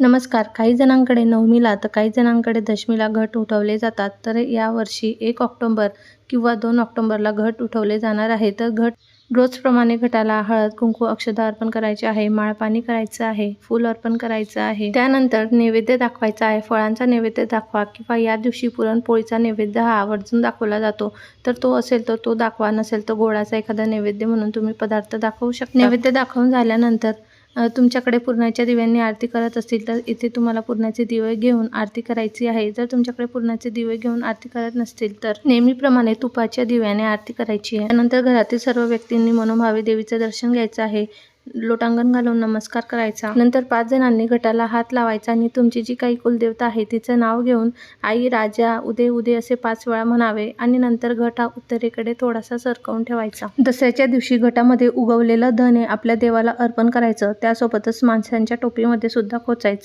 नमस्कार. काही जणांकडे नवमीला तर काही जणांकडे दशमीला घट उठवले जातात. तर यावर्षी एक ऑक्टोंबर किंवा दोन ऑक्टोंबरला घट उठवले जाणार आहे. तर घट रोजप्रमाणे घटाला हळद कुंकू अक्षता अर्पण करायचे आहे. माळपाणी करायचं आहे. फूल अर्पण करायचं आहे. त्यानंतर नैवेद्य दाखवायचा आहे. फळांचा नैवेद्य दाखवा किंवा या दिवशी पुरणपोळीचा नैवेद्य हा आवर्जून दाखवला जातो. तर तो असेल तर तो दाखवा नसेल तर गोडाचा एखादा नैवेद्य म्हणून तुम्ही पदार्थ दाखवू शकता. नैवेद्य दाखवून झाल्यानंतर तुमच्याकडे पुरणाच्या दिव्यांनी आरती करत असतील तर इथे तुम्हाला पुरणाचे दिवे घेऊन आरती करायची आहे. जर तुमच्याकडे पुरणाचे दिवे घेऊन आरती करत नसतील तर नेहमीप्रमाणे तुपाच्या दिव्याने आरती करायची आहे. त्यानंतर घरातील सर्व व्यक्तींनी मनोभावे देवीचं दर्शन घ्यायचं आहे. लोटांगण घालून नमस्कार करायचा. नंतर पाच जणांनी घटाला हात लावायचा आणि तुमची जी काही कुलदेवता आहे तिचं नाव घेऊन आई राजा उदे उदे असे पाच वेळा म्हणावे आणि नंतर घट हा उत्तरेकडे थोडासा सरकवून ठेवायचा. दसऱ्याच्या दिवशी घटामध्ये उगवलेलं धन हे आपल्या देवाला अर्पण करायचं. त्यासोबतच माणसांच्या टोपीमध्ये सुद्धा खोचायचं.